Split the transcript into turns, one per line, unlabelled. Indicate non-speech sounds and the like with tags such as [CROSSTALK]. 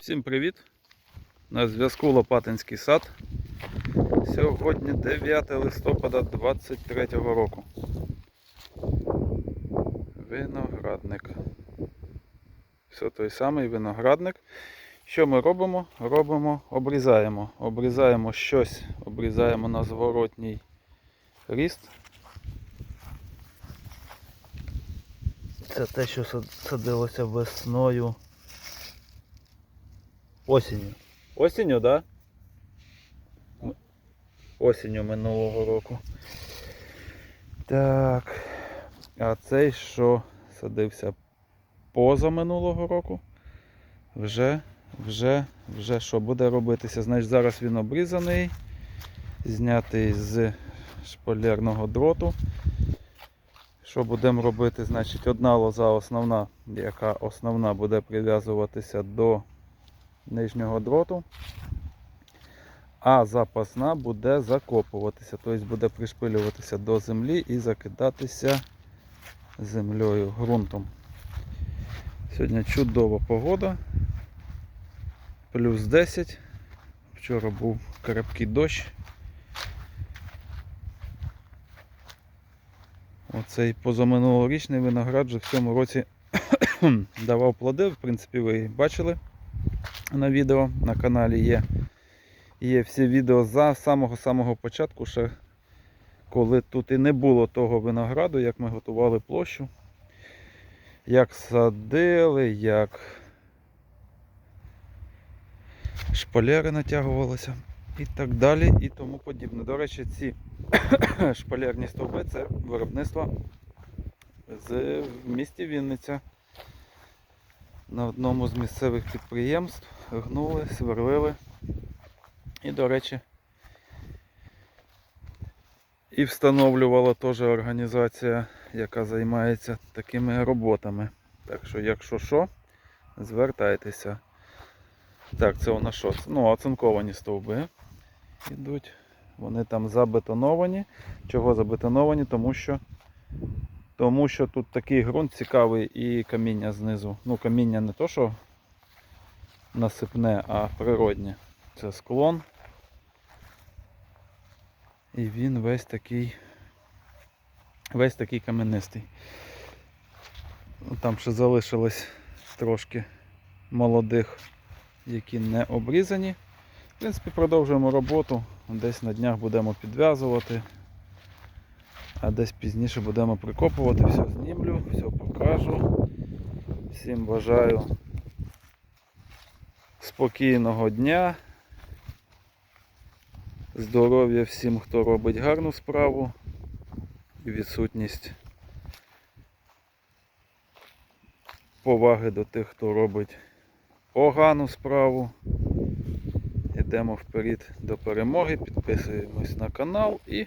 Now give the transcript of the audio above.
Всім привіт! На зв'язку Лопатинський сад. Сьогодні 9 листопада 23 року. Виноградник. Все той самий виноградник. Що ми робимо? Робимо, обрізаємо. Обрізаємо щось, обрізаємо на зворотній ріст. Це те, що садилося весною. Осінню. Осінню, так? Да? Осінню минулого року. Так. А цей, що садився поза минулого року, вже, вже, вже що буде робитися? Значить, зараз він обрізаний, знятий з шпалерного дроту. Що будемо робити? Значить, одна лоза основна, яка основна буде прив'язуватися до нижнього дроту, а запасна буде закопуватися, тобто буде пришпилюватися до землі і закидатися землею, ґрунтом. Сьогодні чудова погода. Плюс 10. Вчора був крепкий дощ. Оцей позаминулорічний виноград вже в цьому році [COUGHS] давав плоди. В принципі, ви бачили на відео. На каналі є. Є всі відео за самого-самого початку, ще коли тут і не було того винограду, як ми готували площу, як садили, як шпалери натягувалися і так далі, і тому подібне. До речі, ці [COUGHS] шпалерні стовби це виробництво з місті Вінниця. На одному з місцевих підприємств гнули, сверлили. І, до речі, і встановлювала теж організація, яка займається такими роботами. Так що, якщо що, звертайтеся. Так, це у нас що? Ну, оцинковані стовби йдуть. Вони там забетоновані. Чого забетоновані? Тому що тому що тут такий ґрунт цікавий і каміння знизу. Ну, каміння не то, що насипне, а природнє. Це склон. І він весь такий весь такий каменистий. Ну, Там ще залишилось трошки молодих, які не обрізані. В принципі, продовжуємо роботу. Десь на днях будемо підв'язувати, а десь пізніше будемо прикопувати, все знімлю, все покажу. Всім бажаю спокійного дня. Здоров'я всім, хто робить гарну справу і відсутність поваги до тих, хто робить погану справу. Йдемо вперед до перемоги, підписуємось на канал і,